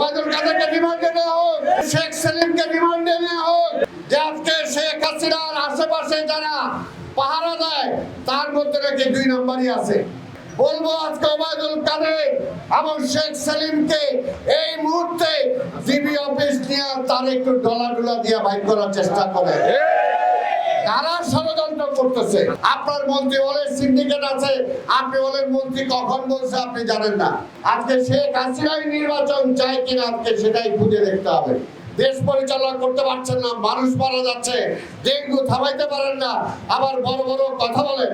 ওবায়দুল কাদেরকে রিমান্ডে নেওয়া হোক, শেখ সেলিমকে রিমান্ডে নেওয়া হোক যে আজকে শেখ হাসিনার আশেপাশে যারা পাহারা দেয়, তার মধ্যে নাকি দুই নম্বরই আছে। বলব আজকে ওবায়দুল কাদের এবং শেখ সেলিমকে এই মুহূর্তে জিবি অফিস নিয়ে তার একটু ডলার ডুলা দিয়ে বাইর করার চেষ্টা করে। কারা ষড়যন্ত্র করতেছে? আপনার মন্ত্রী বলে সিন্ডিকেট আছে। আপনি বলেন, মন্ত্রী কখন বলছে আপনি জানেন না। আজকে নির্বাচন চায় কিনা আজকে সেটাই খুঁজে দেখতে হবে। দেশ পরিচালনা করতে পারছেন না, মানুষ মারা যাচ্ছে, ডেঙ্গু থামাইতে পারেন না, আবার বড় বড় কথা বলেন।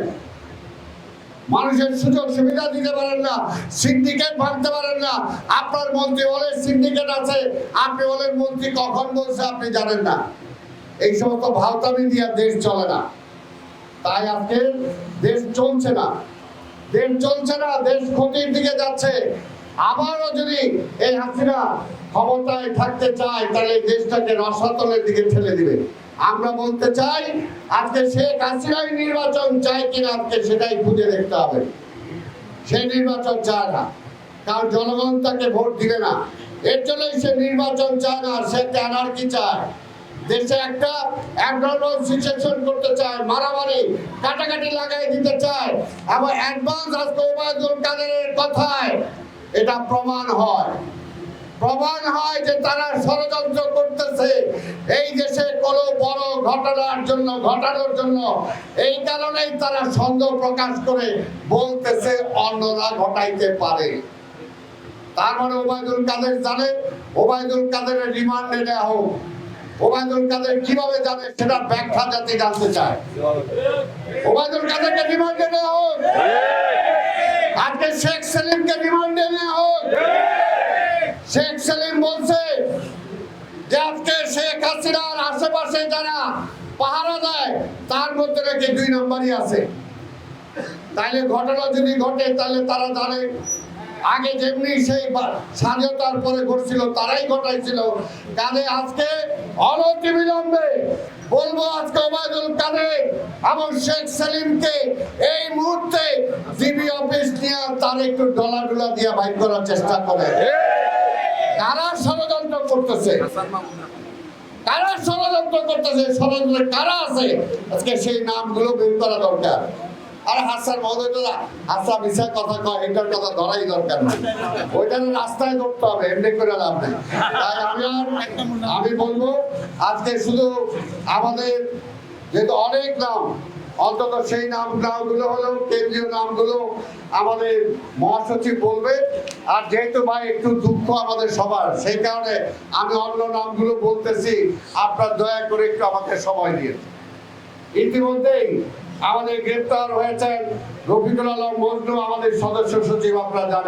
মানুষের সুযোগ সুবিধা দিতে পারেন না সিন্ডিকেট ভাঙতে পারেন না। আপনার মন্ত্রী বলে সিন্ডিকেট আছে। আপনি বলেন, মন্ত্রী কখন বলছে আপনি জানেন না। এই সমস্ত ভাওতামি দিয়ে দেশ চলে না। তাই আজকে দেশ চলছে না। দেশ চলছে না, দেশ ক্ষতির দিকে যাচ্ছে। আবারও যদি এই হাসিনা ক্ষমতায় থাকতে চায়, তাহলে এই দেশটাকে রসাতলের দিকে ঠেলে দিবে। আমরা বলতে চাই, আজকে শেখ হাসিনাই নির্বাচন চায় কিনা, আজকে সেটাই খুঁজে দেখতে হবে। সে নির্বাচন চায় না। কারণ জনগণ তাকে ভোট দিবে না। এর জন্যই সে নির্বাচন চায় না সে কি চায়? দেশে একটা অ্যাবনর্মাল সিচুয়েশন করতে চায়, মারামারি, কাটাকাটি লাগাই দিতে চায়, এবং অ্যাডভান্স আজকে ওবায়দুল কাদেরের কথায় এটা প্রমাণ হয়। প্রমাণ হয় যে তারা ষড়যন্ত্র করতেছে। এই দেশে কোনো বড় ঘটনার জন্য, ঘটানোর জন্য এই কারণেই তারা সন্দেহ প্রকাশ করে বলতেছে অন্যরা ঘটাইতে পারে। তার মানে ওবায়দুল কাদের জানে ওবায়দুল কাদেরের রিমান্ডে নেওয়া হোক। ওবায়দুল কাদের কীভাবে জানে সেটা ব্যাখ্যা জাতি জানতে চায়। ওবায়দুল কাদেরকে রিমান্ডে নেওয়া হোক। আজকে শেখ সেলিমকে রিমান্ডে নেওয়া হোক। শেখ সেলিম বলছে যে আজকে শেখ হাসিনার আশেপাশে যারা পাহারা দেয়, তার মধ্যে নাকি দুই নম্বরই আছে। তাইলে ঘটনা যদি ঘটে তাহলে তারা জানে। আগে যেমনি সেই স্বাধীনতার পরে ঘটছিল, তারাই ঘটাইছিল। কাজে আজকে অনতি বিলম্বে বলব আজকে ওবায়দুল কাদের এবং শেখ সেলিমকে এই মুহূর্তে জিবি অফিস নিয়ে তার একটু ডলার ডুলা দিয়ে বাইর করার চেষ্টা করে। কারা ষড়যন্ত্র করতেছে? কারা ষড়যন্ত্র করতেছে? ষড়যন্ত্র কারা আছে? আজকে সেই নামগুলো বের করা দরকার। আর হাসার মহোদয় হাসা মিশা কথা কয়, এটার কথা ধরাই দরকার না ওইটা রাস্তায় ধরতে হবে, এমনি করে লাভ নেই। তাই আমি আর আমি বলব, আজকে শুধু আমাদের যেহেতু অনেক নাম, অন্তত সেই নাম নামগুলো হলো, কেন্দ্রীয় নামগুলো আমাদের মহাসচিব বলবে। আর যেহেতু ভাই একটু দুঃখ আমাদের সবার, সেই কারণে আমি অন্য নামগুলো বলতেছি। আপনার দয়া করে একটু আমাকে সময় দিয়ে ইতিমধ্যেই আমাদের গ্রেপ্তার হয়েছেন রফিকুল আলম মজনু আমাদের সদস্য সচিব আপনারা জানেন।